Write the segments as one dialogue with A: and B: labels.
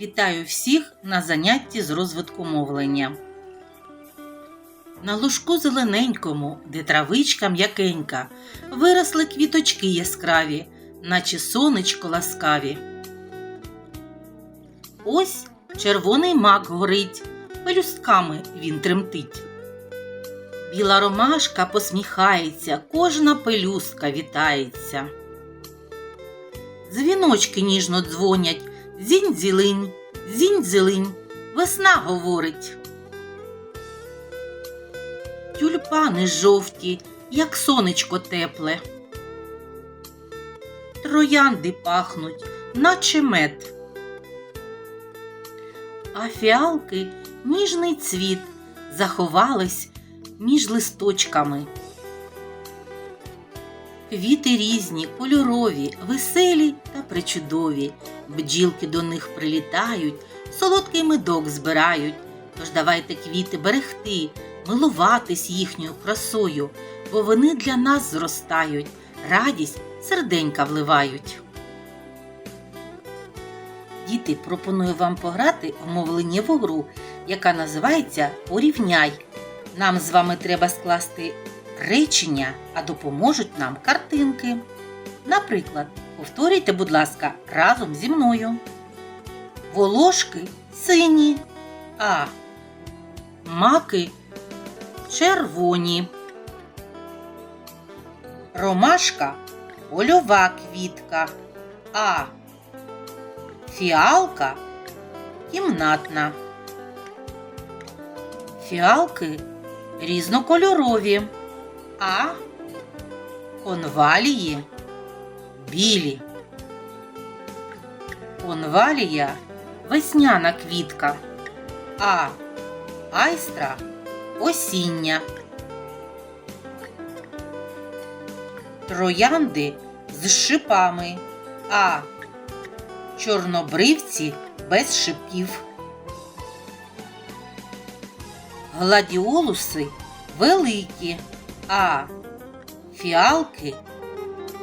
A: Вітаю всіх на занятті з розвитку мовлення. На лужку зелененькому, де травичка м'якенька, виросли квіточки яскраві, наче сонечко ласкаві. Ось червоний мак горить, пелюстками він тремтить. Біла ромашка посміхається, кожна пелюстка вітається. Дзвіночки ніжно дзвонять, зінь-зілинь, зінь-зілинь, весна говорить. Тюльпани жовті, як сонечко тепле. Троянди пахнуть, наче мед. А фіалки ніжний цвіт заховались між листочками. Квіти різні, кольорові, веселі та причудові. Бджілки до них прилітають, солодкий медок збирають. Тож давайте квіти берегти, милуватись їхньою красою, бо вони для нас зростають, радість серденька вливають. Діти, пропоную вам пограти в мовленнєву гру, яка називається Порівняй. Нам з вами треба скласти речення, а допоможуть нам картинки. Наприклад, повторюйте, будь ласка, разом зі мною. Волошки сині, а маки червоні. Ромашка польова квітка, а фіалка кімнатна. Фіалки різнокольорові, а конвалії білі. Конвалія весняна квітка, а айстра осіння. Троянди з шипами, а чорнобривці без шипів. Гладіолуси великі, а фіалки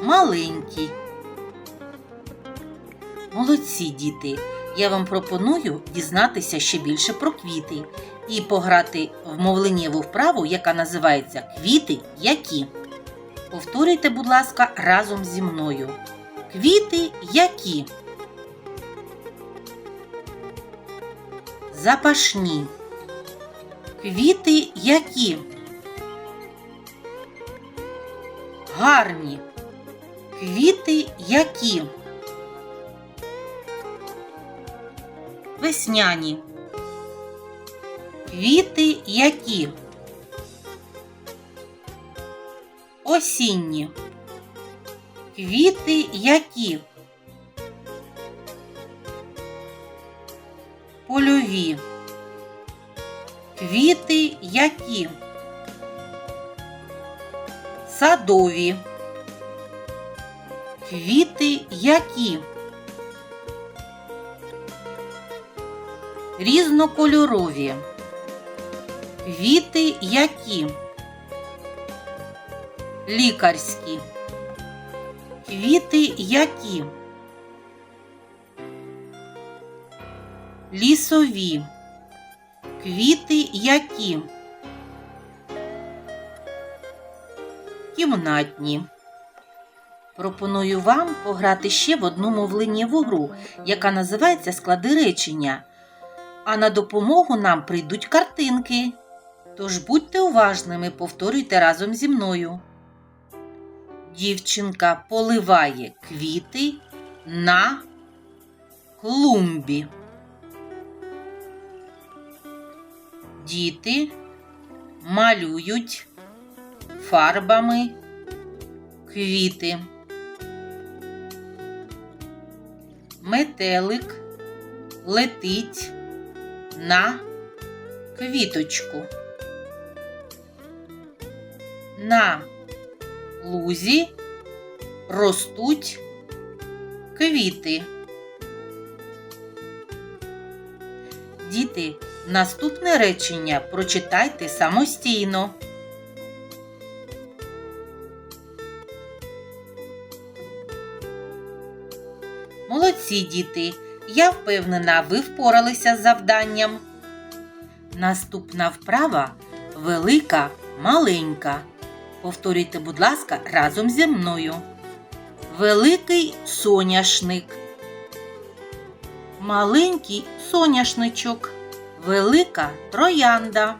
A: маленькі. Молодці діти! Я вам пропоную дізнатися ще більше про квіти і пограти в мовленнєву вправу, яка називається Квіти які. Повторюйте, будь ласка, разом зі мною. Квіти які. Запашні. Квіти які? Гарні. Квіти які? Весняні. Квіти які? Осінні. Квіти які? Польові. Квіти які? Садові. Квіти які? Різнокольорові. Квіти які? Лікарські. Квіти які? Лісові. Квіти які? Кімнатні. Пропоную вам пограти ще в одну мовленнєву гру, яка називається Склади речення. А на допомогу нам прийдуть картинки. Тож будьте уважними, повторюйте разом зі мною. Дівчинка поливає квіти на клумбі. Діти малюють фарбами квіти. Метелик летить на квіточку. На лузі ростуть квіти. Діти, наступне речення прочитайте самостійно. Молодці діти! Я впевнена, ви впоралися з завданням. Наступна вправа велика, маленька. Повторюйте, будь ласка, разом зі мною. Великий соняшник. Маленький соняшничок. Велика троянда.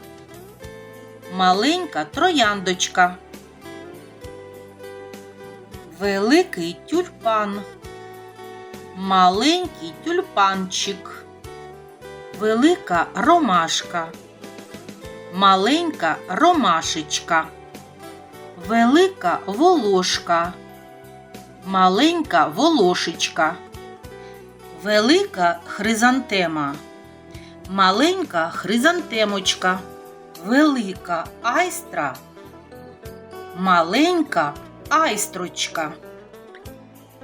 A: Маленька трояндочка. Великий тюльпан. Маленький тюльпанчик. Велика ромашка. Маленька ромашечка. Велика волошка. Маленька волошечка. Велика хризантема. Маленька хризантемочка. Велика айстра. Маленька айстрочка.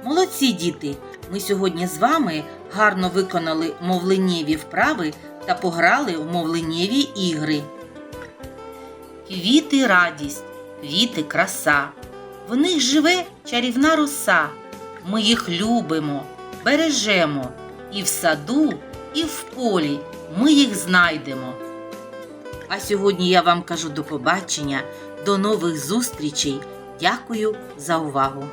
A: Молодці діти! Ми сьогодні з вами гарно виконали мовленнєві вправи та пограли у мовленнєві ігри. Квіти радість, квіти краса. В них живе чарівна роса. Ми їх любимо, бережемо. І в саду, і в полі ми їх знайдемо. А сьогодні я вам кажу до побачення, до нових зустрічей. Дякую за увагу!